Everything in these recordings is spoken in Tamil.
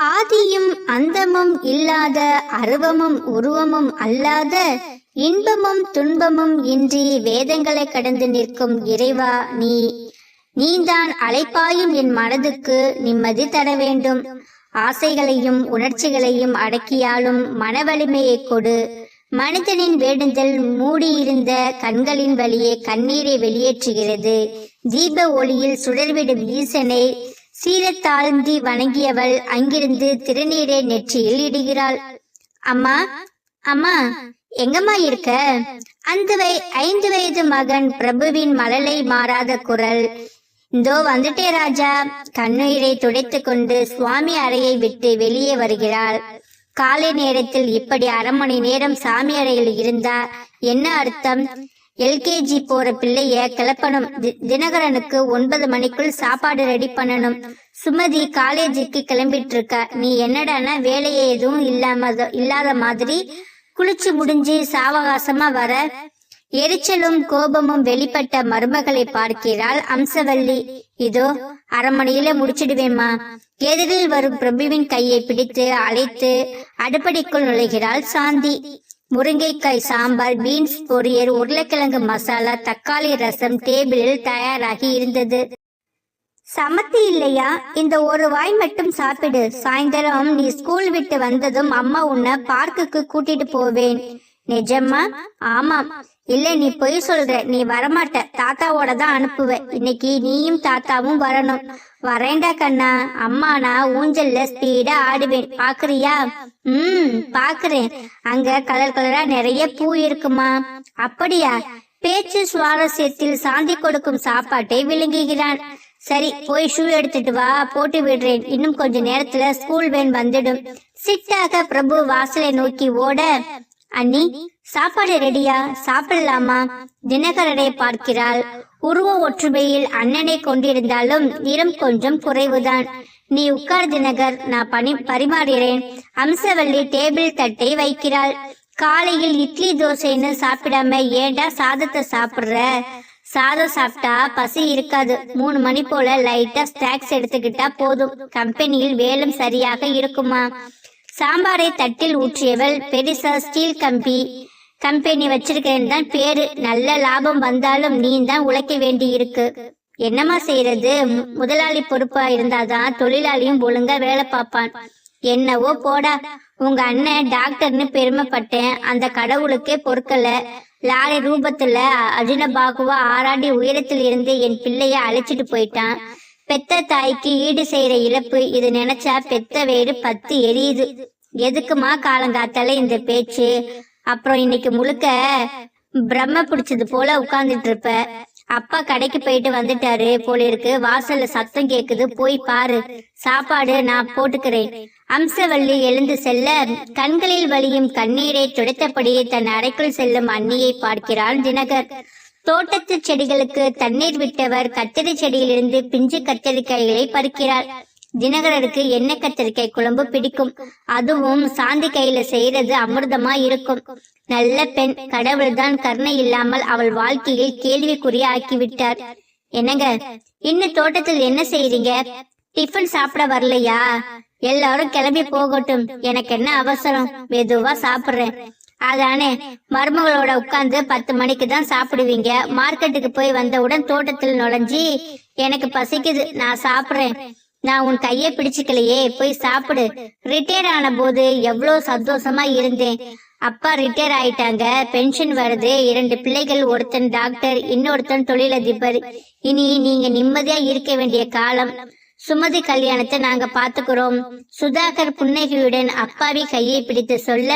ஆதியும் அந்தமும் இல்லாத அருவமும் உருவமும் அல்லாத இன்பமும் துன்பமும் இன்றி வேதங்களை கடந்து நிற்கும் இறைவா நீ. நீதான் அழைப்பாயும் என் மனதுக்கு நிம்மதி தர வேண்டும். ஆசைகளையும் உணர்ச்சிகளையும் அடக்கியாலும் மன வலிமையை கொடு. மனிதனின் வேண்டுதல் மூடியிருந்த கண்களின் வழியே கண்ணீரை வெளியேற்றுகிறது. தீப ஒளியில் சுடர்விடும் ஈசனை சீரத் தாழ்ந்தி வணங்கியவள் அங்கிருந்து திருநீரை நெற்றியில் இடுகிறாள். அம்மா அம்மா எங்கம்மா இருக்க? அந்த ஐந்து வயது மகன் பிரபுவின் மழலை மாறாத குரல். இந்தோ வந்துட்டே ராஜா. கண்ணுயிரை துடைத்து கொண்டு சுவாமி அறையை விட்டு வெளியே வருகிறாள். காலை நேரத்தில் இப்படி அரை மணி நேரம் சாமி அறையில் இருந்தா என்ன அர்த்தம்? எல்கேஜி போற பிள்ளைய கிளப்பணும். தினகரனுக்கு ஒன்பது மணிக்குள் சாப்பாடு ரெடி பண்ணணும். சுமதி காலேஜுக்கு கிளம்பிட்டு இருக்கா நீ என்னடானா வேலையே எதுவும் இல்லாம இல்லாத மாதிரி குளிச்சு முடிஞ்சு சாவகாசமா வர. எரிச்சலும் கோபமும் வெளிப்பட்ட மருமகளை பார்க்கிறாள் அம்சவல்லி. இதோ அரை மணியில முடிச்சிடுவேம்மா. எதிரில் வரும் பிரபுவின் கையை பிடித்து அழைத்து அடுப்படிக்குள் நுழைகிறாள் சாந்தி. முருங்கைக்காய் சாம்பார் பீன்ஸ் பொரியல் உருளைக்கிழங்கு மசாலா தக்காளி ரசம் டேபிளில் தயாராகி இருந்தது. சமத்தி இல்லையா? இந்த ஒரு வாய் மட்டும் சாப்பிடு. சாயந்தரம் நீ ஸ்கூல் விட்டு வந்ததும் அம்மா உன்னை பார்க்குக்கு கூட்டிட்டு போவேன். நிஜமா ஆமாம். இல்ல நீ பொய் சொல்ற. நீ வரமாட்ட. தாத்தாவோட தான் அனுப்புவ. இன்னைக்கு நீயும் தாத்தாவும் வரணும். வரேண்டா கண்ணா. அம்மா நான் ஊஞ்சல்ல ஸ்பீடா ஆடுவேன். பாக்குறியா? உம் பாக்குறேன். அங்க கலர் கலரா நிறைய பூ இருக்குமா? அப்படியா? பேச்சு சுவாரஸ்யத்தில் சாந்தி கொடுக்கும் சாப்பாட்டை விழுங்குகிறான். சரி போய் ஷூ எடுத்துட்டு வா. போட்டு விடுறேன். இன்னும் கொஞ்ச நேரத்துல ஸ்கூல் வேன் வந்துடும். சிட்டாக பிரபு வாசலை நோக்கி ஓட அண்ணி சாப்பாடு ரெடியா? சாப்பிடலாமா? தினகரனை பார்க்கிறாள். உருவ ஒற்றுமையில் அண்ணனை கொண்டிருந்தாலும் நிறம் கொஞ்சம் குறைவுதான். நீ உட்கார் தினகர் நான் பணி பரிமாறுகிறேன். அம்சவல்லி டேபிள் தட்டை வைக்கிறாள். காலையில் இட்லி தோசைன்னு சாப்பிடாம ஏன்டா சாதத்தை சாப்பிடுற? சாதம் சாப்பிட்டா பசி இருக்காது. மூணு மணி போல லைட்டா ஸ்நாக்ஸ் எடுத்துக்கிட்டா போதும். கம்பெனியில் வேலும் சரியாக இருக்குமா? சாம்பாரை தட்டில் ஊற்றியவள் பெருசா ஸ்டீல் கம்பி கம்பெனி வச்சிருக்கேன்னு தான் பேரு. நல்ல லாபம் வந்தாலும் நீ தான் உழைக்க வேண்டி இருக்கு என்னம்மா செய்யறது மு- முதலாளி பொறுப்பா இருந்தாதான் தொழிலாளியும் ஒழுங்கா வேலை பார்ப்பான். என்னவோ போடா. உங்க அண்ணன் டாக்டர்னு பெருமைப்பட்டேன். அந்த கடவுளுக்கே பொறுக்கல. லாரி ரூபத்துல அர்ஜுனபாகுவா ஆராண்டி உயரத்தில் இருந்து என் பிள்ளைய அழைச்சிட்டு போயிட்டான். பெத்த தாய்க்கு ஈடு செய்யற இழப்பு இது நினைச்சா பெத்த வேறு பத்து எரியுது. எதுக்குமா காலங்காத்தால இந்த பேச்சு? அப்புறம் இன்னைக்கு முழுக்க பிரம்ம பிடிச்சது போல உட்கார்ந்துட்டு இருப்ப அப்பா கடைக்கு போயிட்டு வந்துட்டாரு போல இருக்கு. வாசல்ல சத்தம் கேக்குது. போய் பாரு. சாப்பாடு நான் போட்டுக்கிறேன். அம்சவள்ளி எழுந்து செல்ல கண்களில் வலியும் கண்ணீரை துடைத்தபடி தன் அறைக்குள் செல்லும் அண்ணியை பார்க்கிறாள் தினகர். தோட்டத்து செடிகளுக்கு தண்ணீர் விட்டவர் கத்திரி செடியிலிருந்து பிஞ்சு கத்தரிக்காய்களை பறிக்கிறார். தினகரருக்கு எண்ணெய் கத்தரிக்காய் குழம்பு பிடிக்கும். அதுவும் சாந்தி கையில செய்யறது அமிர்தமா இருக்கும். நல்ல பெண் கடவுள்தான் கருணை இல்லாமல் அவள் வாழ்க்கையில் கேள்விக்குறிய ஆக்கிவிட்டார். என்னங்க இன்னும் தோட்டத்தில் என்ன செய்றீங்க? டிஃபன் சாப்பிட வரலையா? எல்லாரும் கிளம்பி போகட்டும். எனக்கு என்ன அவசரம்? மெதுவா சாப்பிடுறேன். அதானே மருமகளோட உட்கார்ந்து பத்து மணிக்கு தான் சாப்பிடுவீங்க. மார்க்கெட்டுக்கு போய் வந்தவுடன் தோட்டத்தில் நுழைஞ்சி எனக்கு பசிக்குது நான் சாப்பிடுறேன். நான் உன் கையை பிடிச்சுக்கலையே போய் சாப்பிடு. ரிட்டையர் ஆன போது எவ்வளவு சந்தோஷமா இருந்தேன். அப்பா ரிட்டையர் ஆயிட்டாங்க. பென்ஷன் வருது. இரண்டு பிள்ளைகள் ஒருத்தன் டாக்டர் இன்னொருத்தன் தொழிலதிபர். இனி நீங்க நிம்மதியா இருக்க வேண்டிய காலம். சுமதி கல்யாணத்தை நாங்க பாத்துக்கிறோம் சுதாகர் புன்னகையுடன் அப்பாவி கையை பிடித்து சொல்ல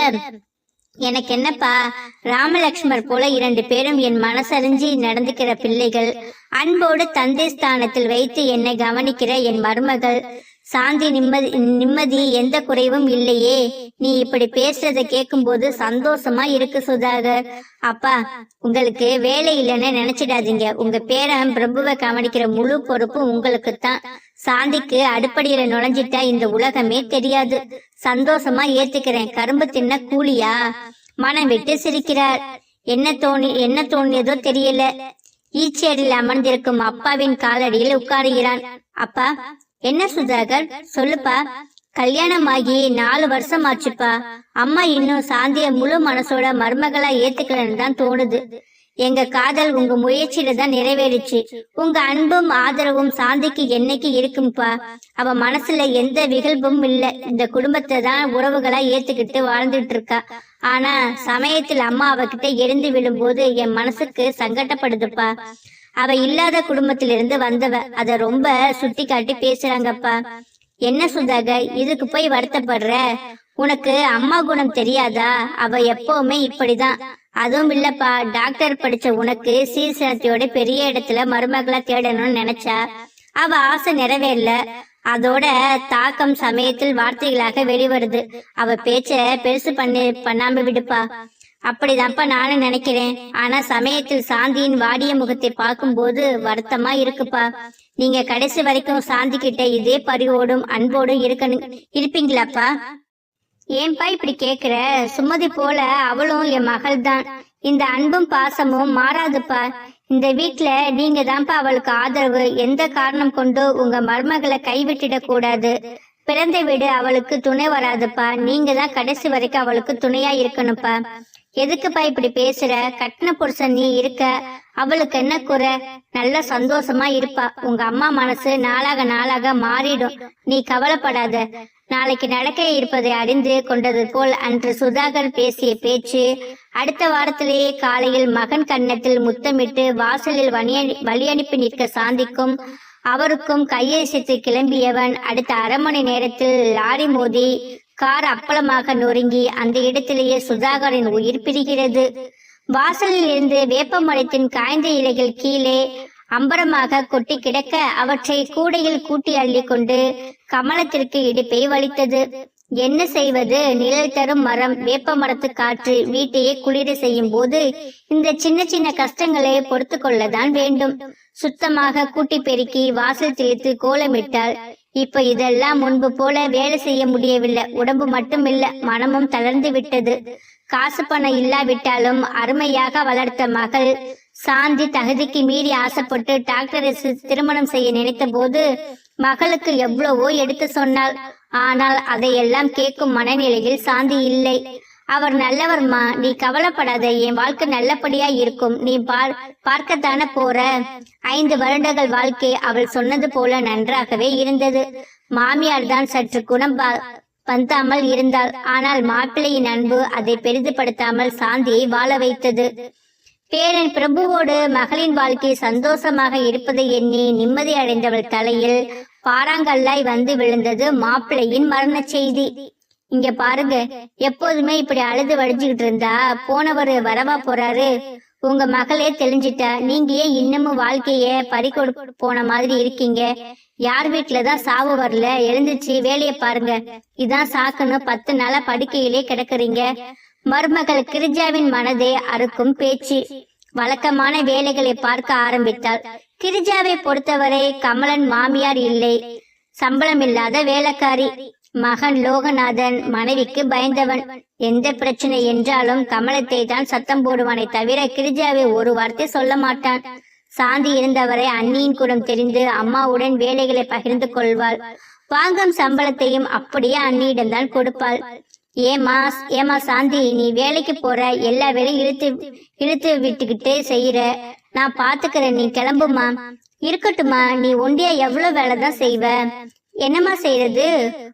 எனக்கு என்னப்பா? ராமலக்ஷ்மர் போல இரண்டு பேரும் என் மனசறிஞ்சி நடந்துக்கிற பிள்ளைகள். அன்போடு தந்தை ஸ்தானத்தில் வைத்து என்னை கவனிக்கிற என் மருமகள். சாந்தி நிம்மதி நிம்மதி எந்த குறைவும் இல்லையே. நீ இப்படி பேசுறத கேட்கும்போது சந்தோஷமா இருக்கு சுதாகர். அப்பா உங்களுக்கு வேலை இல்லைன்னு நினைச்சிடாதீங்க. உங்க பேரன் பிரபுவை கவனிக்கிற முழு பொறுப்பு உங்களுக்கு தான் சாந்திக்கு அடுப்படியில நுழைஞ்சிட்டா இந்த உலகமே தெரியாது. சந்தோஷமா ஏத்துக்கிறேன். கரும்பு தின்ன கூலியா? மனம் விட்டு சிரிக்கிறார். என்ன தோணி என்ன தோணியதோ தெரியல. ஈச்சேரியில் அமர்ந்திருக்கும் அப்பாவின் காலடியில் உட்காருகிறான். அப்பா என்ன சுதாகர்? சொல்லுப்பா. கல்யாணமாகி நாலு வருஷம் ஆச்சுப்பா அம்மா இன்னும் சாந்திய முழு மனசோட மருமகளா ஏத்துக்கலன்னு தான் தோணுது. எங்க காதல் உங்க முயற்சியில தான் நிறைவேறிச்சு. உங்க அன்பும் ஆதரவும் சாந்திக்கு என்னைக்கு இருக்கும்பா? அவ மனசுல எந்த விகல்பும் இல்ல. இந்த குடும்பத்தை தான் உறவுகளா ஏத்துக்கிட்டு வாழ்ந்துட்டு இருக்கா ஆனா சமயத்தில் அம்மா அவகிட்ட எழுந்து விழும்போது என் மனசுக்கு சங்கடப்படுதுப்பா அவ இல்லாத குடும்பத்திலிருந்து வந்தவ. அத ரொம்ப சுட்டி காட்டி பேசுறாங்கப்பா. என்ன சுதாகர் இதுக்கு போய் வருத்தப்படுற? உனக்கு அம்மா குணம் தெரியாதா? அவ எப்பவுமே இப்படிதான். அதுவும் இல்லப்பா. டாக்டர் படிச்ச உனக்கு சீர்சனத்தையோட பெரிய இடத்துல மருமகளா தேடணும்னு நினைச்சா அவ ஆசை நிறைவேறல அதோட தாக்கம் சமயத்தில் வார்த்தைகளாக வெளிவருது. அவ பேச்ச பெருசு பண்ணி பண்ணாம விடுப்பா. அப்படிதான்ப்பா நானும் நினைக்கிறேன். ஆனா சமயத்தில் சாந்தியின் வாடிய முகத்தை பார்க்கும்போது வருத்தமா இருக்குப்பா. நீங்க கடைசி வரைக்கும் சாந்தி கிட்ட இதே பரிவோடும் அன்போடும் இருக்கணும் இருப்பீங்களாப்பா? ஏன்பா இப்படி கேக்குற? சுமதி போல அவளும் என் மகள் தான் இந்த அன்பும் பாசமும் மாறாதுப்பா. இந்த வீட்ல நீங்க தான்ப்பா அவளுக்கு ஆதரவு. எந்த காரணம் கொண்டு உங்க மருமகளை கைவிட்டிடக் கூடாது? பிறந்த வீடு அவளுக்கு துணை வராதுப்பா. நீங்க தான் கடைசி வரைக்கும் அவளுக்கு துணையா இருக்கணும்ப்பா. எதுக்குப்பா இப்படி பேசுற? கட்டின புருஷன் நீ இருக்க. அவளுக்கு என்ன குறை? நல்ல சந்தோஷமா இருப்பா. உங்க அம்மா மனசு நாளாக நாளாக மாறிடும். நீ கவலைப்படாத. நாளைக்கு நடக்க இருப்பதை அறிந்து கொண்டது போல் அன்று சுதாகர் பேசிய பேச்சு அடுத்த வாரத்திலேயே காலையில் மகன் கன்னத்தில் முத்தமிட்டு வாசலில் வழியனு- வழியனுப்பி நிற்க சாந்திக்கும் அவருக்கும் கையசித்து கிளம்பியவன் அடுத்த அரை மணி நேரத்தில் லாரி மோதி கார் அப்பளமாக நொறுங்கி அந்த இடத்திலேயே சுதாகரின் உயிர் பிரிகிறது. வாசலில் இருந்து வேப்பமரத்தின் காய்ந்த இலைகள் கீழே அம்பரமாக கொட்டி கிடக்க அவற்றை கூடையில் கூட்டி அள்ளி கொண்டு கமலத்திற்கு இடுப்பை வலித்தது. என்ன செய்வது? நிழல் தரும் மரம் வேப்ப மரத்து காற்று வீட்டையே குளிர செய்யும் போது இந்த சின்ன சின்ன கஷ்டங்களை பொறுத்து கொள்ளதான் வேண்டும் சுத்தமாக கூட்டி பெருக்கி வாசல் தெளித்து கோலமிட்டால் இப்ப இதெல்லாம் முன்பு போல வேலை செய்ய முடியவில்லை. உடம்பு மட்டும் இல்ல மனமும் தளர்ந்து விட்டது. காசு பணம் இல்லாவிட்டாலும் அருமையாக வளர்த்த மகள் சாந்தி தகுதிக்கு மீறி ஆசைப்பட்டு டாக்டரை திருமணம் செய்ய நினைத்த போது மகளுக்கு எவ்வளவோ எடுத்து சொன்னாள். ஆனால் அதையெல்லாம் கேட்கும் மனநிலையில் சாந்தி இல்லை. அவர் நல்லவர்மா நீ கவலைப்படாத என் வாழ்க்கை நல்லபடியா இருக்கும். நீ பார் பார்க்கத்தான போற? ஐந்து வருடங்கள் வாழ்க்கை அவள் சொன்னது போல நன்றாகவே இருந்தது. மாமியார் தான் சற்று குணம் பந்தாமல் இருந்தாள். ஆனால் மாப்பிள்ளையின் அன்பு அதை பெரிதுபடுத்தாமல் சாந்தியை வாழ வைத்தது. பேரன் பிரபுவோடு மகளின் வாழ்க்கை சந்தோஷமாக இருப்பதை எண்ணி நிம்மதி அடைந்தவள் தலையில் பாறாங்கல்லாய் வந்து விழுந்தது மாப்பிள்ளையின் மரண செய்தி. இங்க பாருங்க எப்போதுமே இப்படி அழுது வடிஞ்சுகிட்டு இருந்தா போனவர் வரவா போறாரு. உங்க மகளே தெளிஞ்சிட்டா நீங்க ஏன் இன்னமும் வாழ்க்கைய பறிக்கொடு போன மாதிரி இருக்கீங்க? யார் வீட்டுலதான் சாவு வரல? எழுந்துச்சு வேலைய பாருங்க. இதான் சாக்குன்னு பத்து நாளா படுக்கையிலே கிடக்குறீங்க. மருமகள் கிரிஜாவின் மனதை அறுக்கும் பேச்சு. வழக்கமான வேலைகளை பார்க்க ஆரம்பித்தாள். கிரிஜாவை பொறுத்தவரை கமலன் மாமியார் இல்லை. சம்பளம் இல்லாத வேலைக்காரி. மகன் லோகநாதன் மனைவிக்கு பயந்தவன். எந்த பிரச்சனை என்றாலும் கமலத்தை தான் சத்தம் போடுவானே தவிர கிரிஜாவை ஒரு வார்த்தை சொல்ல மாட்டான். சாந்தி இருந்தவரை அண்ணியின் குணம் தெரிந்து அம்மாவுடன் வேலைகளை பகிர்ந்து கொள்வாள். வாங்கும் சம்பளத்தையும் அப்படியே அண்ணியிடம்தான் கொடுப்பாள். ஏமா ஏமா சாந்தி நீ வேலைக்கு போற எல்லா வேலையும் இழுத்து இழுத்து விட்டுகிட்டே செய்யற. நான் பாத்துக்கிறேன் நீ கிளம்புமா? இருக்கட்டுமா நீ ஒண்டியா எவ்வளவு வேலை தான் செய்வ? என்னம்மா செய்யறது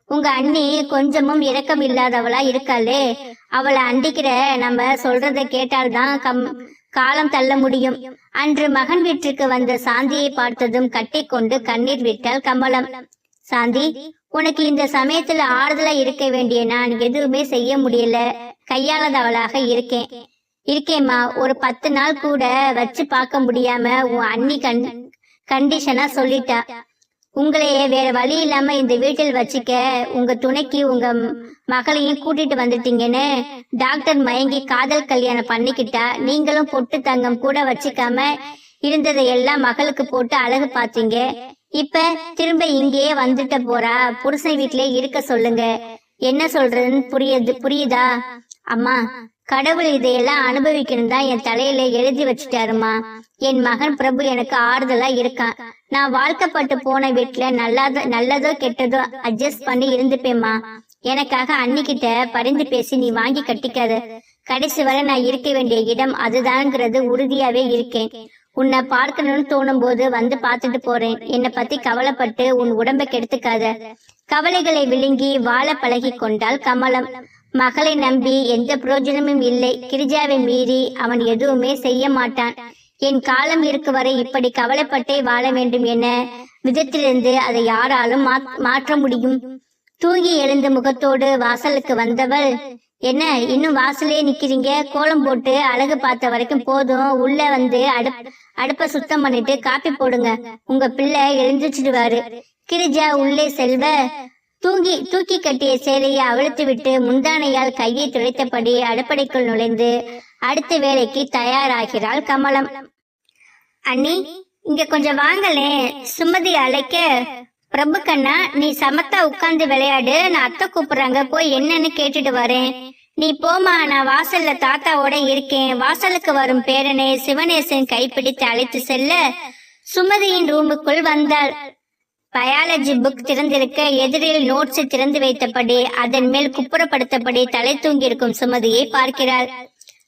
உங்க அண்ணி கொஞ்சமும் இரக்கம் இல்லாதவளா இருக்காளே. அவளை அண்டிக்கிற நம்ம சொல்றத கேட்டால்தான் கம் காலம் தள்ள முடியும். அன்று மகன் வீட்டிற்கு வந்த சாந்தியை பார்த்ததும் கட்டிக்கொண்டு கண்ணீர் விட்டாள் கமலம். சாந்தி உனக்கு இந்த சமயத்துல ஆறுதலா இருக்க வேண்டிய நான் எதுவுமே செய்ய முடியல. கையாளதவளாக இருக்கேன். இருக்கேம்மா ஒரு பத்து நாள் கூட வச்சு பார்க்க முடியாம உன் அண்ணி கண் கண்டிஷனா சொல்லிட்டா. உங்களையே வேற வழி இல்லாம இந்த வீட்டில் வச்சுக்க உங்க துணைக்கு உங்க மகளையும் கூட்டிட்டு வந்துட்டீங்கன்னு டாக்டர் மயங்கி காதல் கல்யாணம் பண்ணிக்கிட்டா நீங்களும் பொட்டு தங்கம் கூட வச்சுக்காம இருந்ததை எல்லாம் மகளுக்கு போட்டு அழகு பார்த்தீங்க. இப்ப திரும்ப இங்கேயே வந்துட்ட போறா புருஷன் வீட்டிலே இருக்க சொல்லுங்க. என்ன சொல்றதுன்னு புரியுது புரியுதா? அம்மா கடவுள் இதையெல்லாம் அனுபவிக்கணும் தான் என் தலையில எழுதி வச்சுட்டாருமா. என் மகன் பிரபு எனக்கு ஆறுதலா இருக்கான். நான் வாழ்க்கப்பட்டு போன வீட்டுல நல்லாதோ நல்லதோ கெட்டதோ அட்ஜஸ்ட் பண்ணி இருந்துப்பேம்மா. எனக்காக அன்னிக்கிட்ட பரிந்து பேசி நீ வாங்கி கட்டிக்காத. கடைசி வரை நான் இருக்க வேண்டிய இடம் அதுதான்ங்கிறது உறுதியாவே இருக்கேன். உன்னை பார்க்கணும்னு தோணும் போது வந்து பார்த்துட்டு போறேன். என்னை பத்தி கவலைப்பட்டு உன் உடம்ப கெடுத்துக்காத. கவலைகளை விழுங்கி வாழ பழகி கொண்டால் கமலம். மகளை நம்பி எந்த பிரயோஜனமும் இல்லை. கிரிஜாவை மீறி அவன் எதுவுமே செய்ய மாட்டான். என் காலம் இருக்கு வரை இப்படி கவலைப்பட்டே வாழ வேண்டும் என விதத்திலிருந்து அதை யாராலும் மாற்ற முடியும். தூங்கி எழுந்த முகத்தோடு வாசலுக்கு வந்தவள் என்ன இன்னும் வாசலே நிக்கிறீங்க? கோலம் போட்டு அழகு பார்த்த வரைக்கும் போதும். உள்ள வந்து அடுப் அடுப்ப சுத்தம் பண்ணிட்டு காப்பி போடுங்க. உங்க பிள்ளை எழுந்திரிச்சிடுவாரு. கிரிஜா உள்ளே செல்வ. தூங்கி தூக்கி கட்டிய சேலையை அவிழ்த்து விட்டு முந்தானையால் கையை துடைத்தபடி அடுப்படைக்குள் நுழைந்து அடுத்த வேலைக்கு தயாராகிறாள் கமலம். அண்ணி இங்க கொஞ்சம் வாங்கலே சுமதி அழைக்க. பிரபு கண்ணா நீ சமத்தா உட்கார்ந்து விளையாடு. நான் அத்தை கூப்பிடுறாங்க. போய் என்னன்னு கேட்டுட்டு வரேன். நீ போமா நான் வாசல்ல தாத்தாவோட இருக்கேன். வாசலுக்கு வரும் பேரனை சிவனேசன் கைப்பிடித்து அழைத்து செல்ல. சுமதியின் ரூமுக்குள் வந்தாள். பயாலஜி புக் திறந்திருக்க எதிரில் நோட்ஸ் திறந்து வைத்தபடி அதன் மேல் குப்புறப்படுத்தபடி தலை தூங்கியிருக்கும் சுமதியை பார்க்கிறாள்.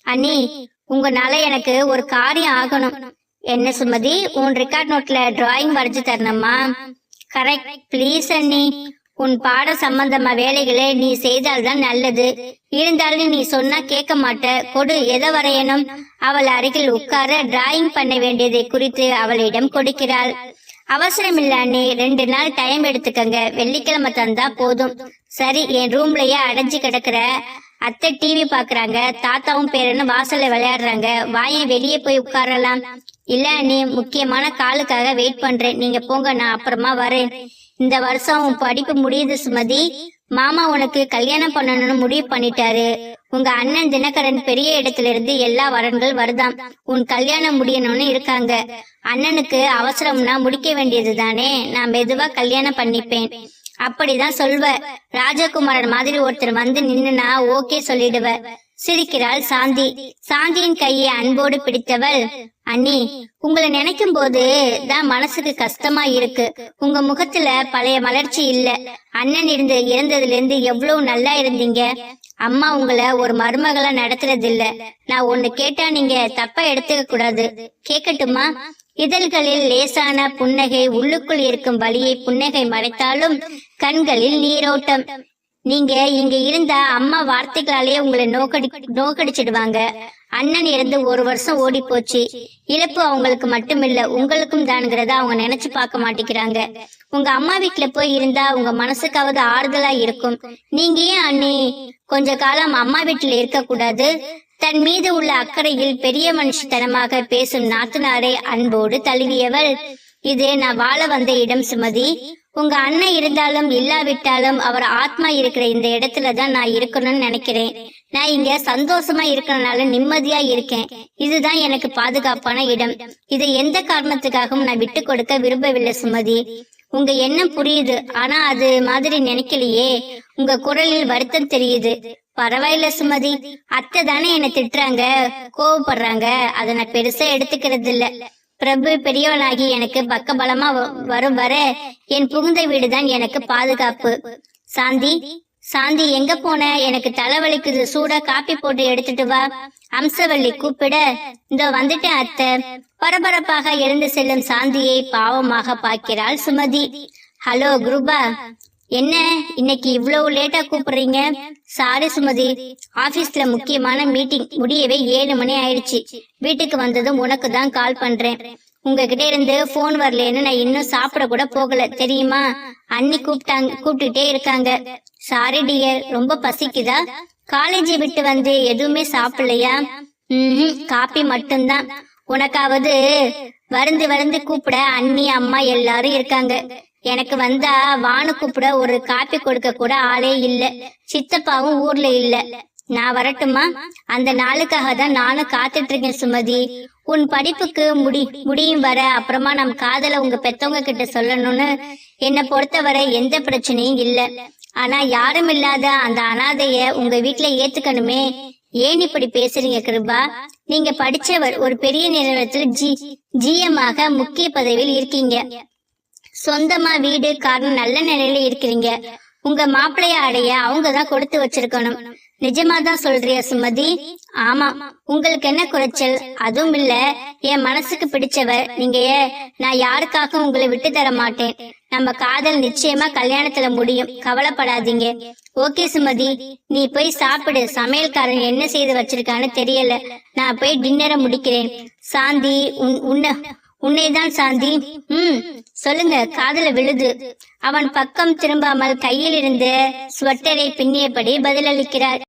அண்ணி உங்கனால எனக்கு ஒரு காரியம் ஆகணும். என்ன சுமதி உன் ரெக்கார்ட் நோட்ல டிராயிங் வரைஞ்சு தரணுமா? கரெக்ட் ப்ளீஸ் அண்ணி உன் பாட சம்பந்தமா வேலைகளை நீ செய்தால்தான் நல்லது. இருந்தாலும் நீ சொன்னா கேட்க மாட்ட. கொடு எதை வரையணும்? அவள் அருகில் உட்கார டிராயிங் பண்ண வேண்டியதை குறித்து அவளிடம் கொடுக்கிறாள். அவசரம் இல்ல ரெண்டு நாள் டைம் எடுத்துக்கங்க. வெள்ளிக்கிழமை தந்தா போதும். சரி என் ரூம்லயே அடைஞ்சு கிடக்குற அத்தை டிவி பாக்குறாங்க. தாத்தாவும் பேரன்னு வாசல்ல விளையாடுறாங்க. வாயன் வெளியே போய் உட்காரலாம். இல்ல நீ முக்கியமான காலுக்காக வெயிட் பண்றேன். நீங்க போங்க நான் அப்புறமா வரேன். இந்த வருஷம் உன் படிப்பு முடியுது சுமதி. மாமா உனக்கு கல்யாணம் பண்ணணும்னு முடிவு பண்ணிட்டாரு. உங்க அண்ணன் தினகரன் பெரிய இடத்துல இருந்து எல்லா வரன்கள் வருதாம். உன் கல்யாணம் முடியணும்னு இருக்காங்க. அண்ணனுக்கு அவசரம்னா முடிக்க வேண்டியது தானே. நான் மெதுவா கல்யாணம் பண்ணிப்பேன். அப்படிதான் சொல்வ. ராஜகுமாரன் மாதிரி ஒருத்தர் வந்து நின்னுனா ஓகே சொல்லிடுவ. சிரிக்கிறாள் சாந்தி. சாந்தியின் கையை அன்போடு பிடித்தவள் அண்ணி உங்களை நினைக்கும் போது தான் மனசுக்கு கஷ்டமா இருக்கு. உங்க முகத்துல பழைய மலர்ச்சி இல்ல. அண்ணன் இருந்து இறந்ததுல இருந்து எவ்வளவு நல்லா இருந்தீங்க. அம்மா உங்களை ஒரு மருமகளா நடத்துறது இல்ல நான் ஒண்ணு கேட்டா நீங்க தப்பா எடுத்துக்க கூடாது. கேக்கட்டுமா? இதழ்களில் லேசான புன்னகை உள்ளுக்குள் இருக்கும் வழியை புன்னகை மறைத்தாலும் கண்களில் நீரோட்டம். நீங்க இங்க இருந்தா அம்மா வார்த்தைகளாலேயே உங்களை நோக்கடி நோக்கடிச்சிடுவாங்க. அண்ணன் இருந்து ஒரு வருஷம் ஓடி போச்சு இழப்பு அவங்களுக்கு மட்டுமில்ல உங்களுக்கும் தானுங்கிறத அவங்க நினைச்சு பார்க்க மாட்டேங்கிறாங்க. உங்க அம்மா வீட்டுல போய் இருந்தா உங்க மனசுக்காவது ஆறுதலா இருக்கும். நீங்க ஏன் அண்ணி கொஞ்ச காலம் அம்மா வீட்டுல இருக்க கூடாது தன் மீது உள்ள அக்கறையில் பெரிய மனுஷத்தனமாக பேசும் நாத்தனாரை அன்போடு தழுவியவள் இது நான் வாழ வந்த இடம் சுமதி. உங்க அண்ணன் இருந்தாலும் இல்லாவிட்டாலும் அவர் ஆத்மா இருக்கிற இந்த இடத்துல தான் நான் இருக்கணும்னு நினைக்கிறேன். நான் இங்க சந்தோஷமா இருக்கிறனால நிம்மதியா இருக்கேன். இதுதான் எனக்கு பாதுகாப்பான இடம். இதை எந்த காரணத்துக்காகவும் நான் விட்டு கொடுக்க விரும்பவில்லை சுமதி. உங்க எண்ணம் புரியுது. ஆனா அது மாதிரி நினைக்கலையே. உங்க குரலில் வருத்தம் தெரியுது. பரவாயில்ல சுமதி. அத்தை தானே என்ன திட்டுறாங்க கோவப்படுறாங்க. அதை நான் பெருசா எடுத்துக்கிறது இல்ல பிரபு பெரியவனாகி எனக்கு பக்கபலமா பலமா வரும் வர என் புகுந்த வீடுதான் எனக்கு பாதுகாப்பு. சாந்தி சாந்தி எங்க போன? எனக்கு தலைவலிக்குது. சூடா காப்பி போட்டு எடுத்துட்டு வா. அம்சவள்ளி கூப்பிட. இந்த வந்துட்டேன் அத்தை. பரபரப்பாக எழுந்து செல்லும் சாந்தியை பாவமாக பார்க்கிறாள் சுமதி. ஹலோ குருபா. என்ன? இன்னைக்கு இவ்வளவு லேட்டா கூப்பிடுறீங்க? சாரி சுமதி. ஆபீஸ்ல முக்கியமான மீட்டிங் முடியவே ஏழு மணி ஆயிடுச்சு. வீட்டுக்கு வந்ததும் உனக்கு தான் கால் பண்றேன். உங்ககிட்ட இருந்து போன் வரலன்னு நான் இன்னும் சாப்பிட கூட போகல தெரியுமா? அண்ணி கூப்பிட்டாங்க கூப்பிட்டுட்டே இருக்காங்க. சாரி டியர் ரொம்ப பசிக்குதா? காலேஜை விட்டு வந்து எதுவுமே சாப்பிடலையா? ம் காப்பி மட்டும்தான். உனக்காவது வருந்து வருந்து கூப்பிட அண்ணி அம்மா எல்லாரும் இருக்காங்க. எனக்கு வந்தா வானு கூப்பிட ஒரு காப்பி கொடுக்க கூட ஆளே இல்ல. சித்தப்பாவும் ஊர்ல இல்ல. நான் வரட்டுமா? அந்த நாளுக்காக தான் நானும் காத்துட்டு இருக்கேன் சுமதி. உன் படிப்புக்கு முடி முடியும் வர அப்புறமா நம் காதல உங்க பெத்தவங்க கிட்ட சொல்லணும்னு என்னை பொறுத்தவரை எந்த பிரச்சனையும் இல்ல. ஆனா யாரும் இல்லாத அந்த அனாதைய உங்க வீட்டுல ஏத்துக்கணுமே. ஏன் இப்படி பேசுறீங்க கிருபா? நீங்க படிச்சவர் ஒரு பெரிய நிறுவனத்துல ஜி ஜிஎம் ஆக முக்கிய பதவியில் இருக்கீங்க. சொந்தமா வீடு காரணம் நல்ல நிலையில இருக்கிறீங்க. உங்க மாப்பிளைய அடைய அவங்க தான் கொடுத்து வச்சிருக்கணும். நிஜமா தான் சொல்றியா சுமதி? ஆமா. உங்களுக்கு என்ன குறைச்சல்? அதுவும் இல்ல. என் மனசுக்கு பிடிச்சவ. நீங்க ஏ- நான் யாருக்காக உங்களை விட்டு தர மாட்டேன். நம்ம காதல் நிச்சயமா கல்யாணத்துல முடியும். கவலைப்படாதீங்க. ஓகே சுமதி. நீ போய் சாப்பிடு. சமையல்காரன் என்ன செய்து வச்சிருக்கான்னு தெரியல. நான் போய் டின்னரை முடிக்கிறேன். சாந்தி உன் உன்ன உன்னைதான் சாந்தி. ம் சொல்லுங்க காதல விழுது. அவன் பக்கம் திரும்பாமல் கையில் இருந்து ஸ்வெட்டரை பின்னியபடி பதிலளிக்கிறார்.